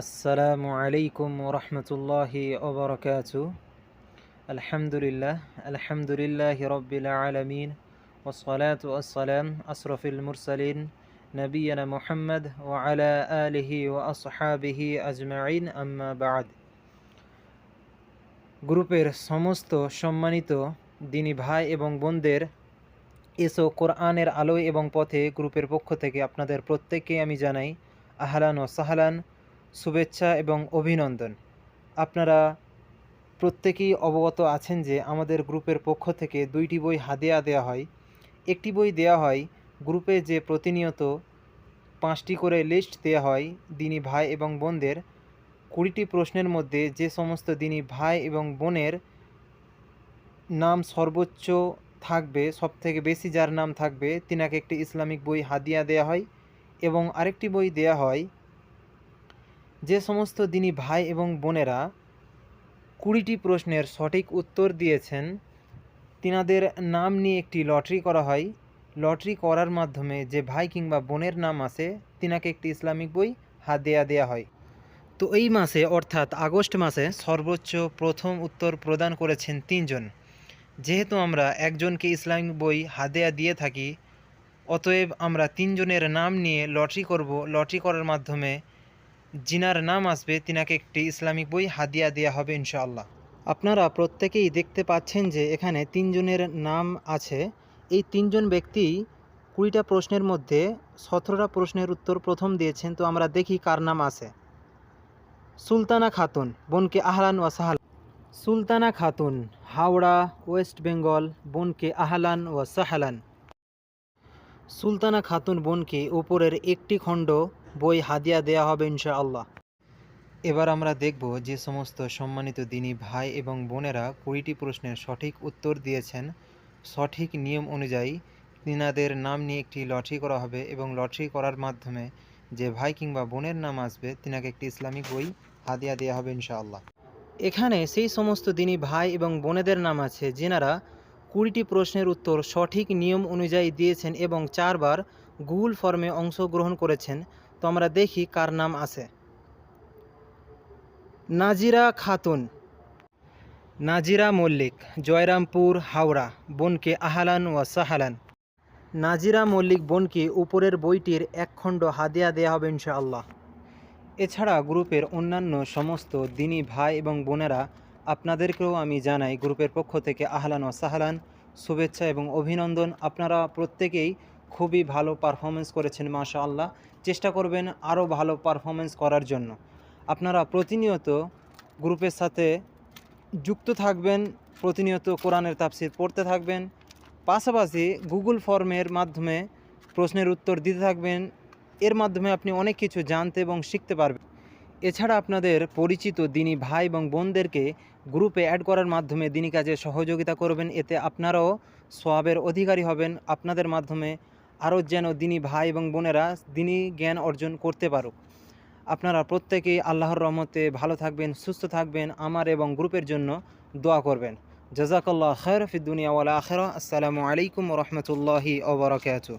আসসালামু আলাইকুম রহমতুল্লাহি ওবরকাতু। আলহামদুলিল্লাহ আলহামদুলিল্লাহ রব্বিল আলমিন ওসলাত ওসালাম আশরফুল মুরসালিন নবীনা মোহাম্মদ ও আলা আলিহি ও আসহাবিহি আজমাইন, আম্মা গ্রুপের সমস্ত সম্মানিত দিনী ভাই এবং বোনদের এসো কোরআনের আলোয় এবং পথে গ্রুপের পক্ষ থেকে আপনাদের প্রত্যেককে আমি জানাই আহলান ও সাহালান। শুভেচ্ছা এবং অভিনন্দন। আপনারা প্রত্যেকেই অবগত আছেন যে আমাদের গ্রুপের পক্ষ থেকে দুইটি বই হাদিয়া দেওয়া হয়। একটি বই দেওয়া হয়, গ্রুপে যে প্রতিনিয়ত পাঁচটি করে লিস্ট দেওয়া হয় দিনী ভাই এবং বোনদের, কুড়িটি প্রশ্নের মধ্যে যে সমস্ত দিনী ভাই এবং বোনের নাম সর্বোচ্চ থাকবে সব থেকে বেশি যার নাম থাকবে, তিনাকে একটি ইসলামিক বই হাদিয়া দেওয়া হয় এবং আরেকটি বই দেওয়া হয় যে সমস্ত দিনী ভাই এবং বোনেরা কুড়িটি প্রশ্নের সঠিক উত্তর দিয়েছেন, তিনাদের নাম নিয়ে একটি লটারি করা হয়। লটারি করার মাধ্যমে যে ভাই কিংবা বোনের নাম আসে তিনাকে একটি ইসলামিক বই হাত দেয়া দেওয়া হয়। তো এই মাসে, অর্থাৎ আগস্ট মাসে, সর্বোচ্চ প্রথম উত্তর প্রদান করেছেন তিনজন। যেহেতু আমরা একজনকে ইসলামিক বই হাদেয়া দিয়ে থাকি, অতএব আমরা তিনজনের নাম নিয়ে লটারি করব। লটারি করার মাধ্যমে জিনার নাম আসবে, তিনাকে একটি ইসলামিক বই হাদিয়া দেওয়া হবে ইনশাআল্লাহ। আপনারা প্রত্যেকেই দেখতে পাচ্ছেন যে এখানে তিনজনের নাম আছে। এই তিনজন ব্যক্তি কুড়িটা প্রশ্নের মধ্যে সতেরোটা প্রশ্নের উত্তর প্রথম দিয়েছেন, তো আমরা দেখি কার নাম আছে। সুলতানা খাতুন, বোনকে আহলান ওয়া সাহাল সুলতানা খাতুন, হাওড়া, ওয়েস্ট বেঙ্গল, বোনকে আহলান ওয়া সাহালান। সুলতানা খাতুন, বোনকে উপরের একটি খণ্ড বই হাদিয়া দেয়া হবে ইনশাআল্লাহ। এবার আমরা দেখব যে সমস্ত সম্মানিত দিনী ভাই এবং বোনেরা কুড়িটি প্রশ্নের সঠিক উত্তর দিয়েছেন। সঠিক নিয়ম অনুযায়ী তিনাদের নাম নিয়ে একটি লটারি করা হবে এবং লটারি করার মাধ্যমে যে ভাই কিংবা বোনের নাম আসবে, তিনাকে একটি ইসলামিক বই হাদিয়া দেওয়া হবে ইনশাআল্লাহ। এখানে সেই সমস্ত দিনী ভাই এবং বোনেদের নাম আছে, যেনারা কুড়িটি প্রশ্নের উত্তর সঠিক নিয়ম অনুযায়ী দিয়েছেন এবং চারবার গুগল ফর্মে অংশগ্রহণ করেছেন, তো আমরা দেখি কার নাম আছে। নাজিরা খাতুন। নাজিরা মল্লিক, জয়রামপুর, হাওড়া। বোনকে আহালান ওয়া সাহালান। নাজিরা মল্লিক বোনকে উপরের বইটির এক খণ্ড হাদিয়া দেয়া হবে ইনশাআল্লাহ। এছাড়া গ্রুপের অন্যান্য সমস্ত দিনী ভাই এবং বোনেরা আপনাদেরকেও আমি জানাই, গ্রুপের পক্ষ থেকে আহলান ও সাহালান, শুভেচ্ছা এবং অভিনন্দন। আপনারা প্রত্যেকেই খুবই ভালো পারফরমেন্স করেছেন মাশা আল্লাহ চেষ্টা করবেন আরও ভালো পারফরমেন্স করার জন্য। আপনারা প্রতিনিয়ত গ্রুপের সাথে যুক্ত থাকবেন, প্রতিনিয়ত কোরআনের তাফসির পড়তে থাকবেন, পাশাপাশি গুগল ফর্মের মাধ্যমে প্রশ্নের উত্তর দিতে থাকবেন, এর মাধ্যমে আপনি অনেক কিছু জানতে এবং শিখতে পারবেন। এছাড়া আপনাদের পরিচিত দিনী ভাই এবং বোনদেরকে গ্রুপে অ্যাড করার মাধ্যমে দিনী কাজে সহযোগিতা করবেন, এতে আপনারাও সোয়াবের অধিকারী হবেন, আপনাদের মাধ্যমে আরও যেন দিনী ভাই এবং বোনেরা দিনী জ্ঞান অর্জন করতে পারুক। আপনারা প্রত্যেকেই আল্লাহর রহমতে ভালো থাকবেন, সুস্থ থাকবেন, আমার এবং গ্রুপের জন্য দোয়া করবেন। জাজাকাল্লাহ খৈর ফিদ্দুনিয়া ওয়ালা আখেরা আসসালামু আলাইকুম রহমতুল্লাহি ওবরাকাতু